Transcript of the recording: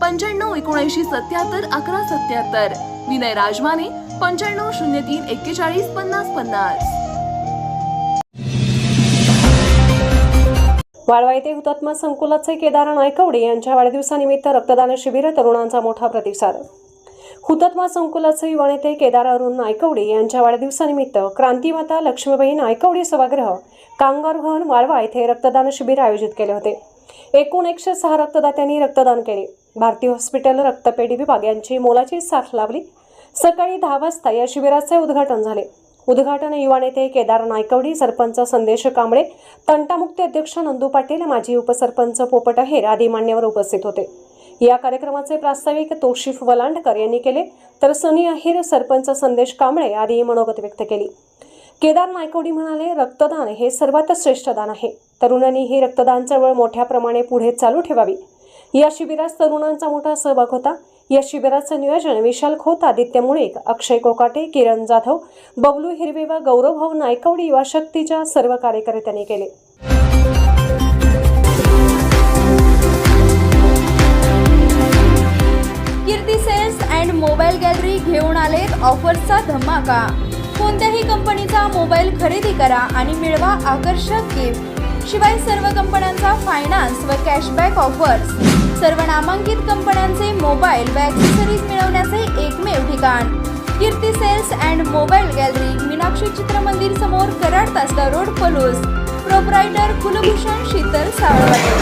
पंच्याण्णव एकोणऐंशी सत्याहत्तर अकरा सत्याहत्तर. विनय राजमाने पंच्याण्णव शून्य तीन एक्केचाळीस पन्नास पन्नास. वाळवा येथे हुतात्मा संकुलाचे केदार नायकवडे यांच्या वाढदिवसानिमित्त रक्तदान शिबिर तरुणांचा मोठा प्रतिसाद. हुतात्मा संकुलाचे युवा नेते केदार अरुण नायकवडे यांच्या वाढदिवसानिमित्त क्रांतिमाता लक्ष्मीबाई नायकवडे सभागृह कामगार भवन वाळवा येथे रक्तदान शिबिर आयोजित केले होते. एकूण एकशे सहा रक्तदात्यांनी रक्तदान केले. भारतीय हॉस्पिटल रक्तपेढी विभाग यांची मोलाची साथ लावली सकाळी दहा वाजता या शिबिराचे उद्घाटन झाले. उद्घाटन युवा नेते केदार नायकवडी सरपंच संदेश कांबळे तंटामुक्ती अध्यक्ष नंदू पाटील माजी उपसरपंच पोपट अहेर आदी मान्यवर उपस्थित होते. या कार्यक्रमाचे प्रास्ताविक तोशिफ वलांडकर यांनी केले तर सनी अहिर सरपंच संदेश कांबळे आदी मनोगत व्यक्त केली. केदार नायकवडी म्हणाले रक्तदान हे सर्वात श्रेष्ठ दान आहे. तरुणांनी ही रक्तदान चळवळ मोठ्या प्रमाणे पुढे चालू ठेवावी. या शिबिरात तरुणांचा मोठा सहभाग होता. या शिबिराचं नियोजन विशाल खोत आदित्य मुळीक अक्षय कोकाटे किरण जाधव बबलू हिरवे व गौरवभाऊ नायकवडी युवा शक्तीच्या सर्व कार्यकर्त्यांनी केले. Kirti sales and mobile gallery घेऊन आलेत ऑफरचा धमाका. कोणत्याही कंपनीचा मोबाईल खरेदी करा आणि मिळवा आकर्षक गिफ्ट शिवाय सर्व कंपन्यांचा फायनान्स व कॅशबॅक ऑफर्स सर्व नामांकित कंपन्यांचे मोबाईल व ॲक्सेसरीज मिळवण्याचे एकमेव ठिकाण. Kirti sales and mobile gallery Meenakshi Chitramandir समोर कराड तासला रोड पलूस. प्रोप्रायटर कुलभूषण शीतल सावळवाटे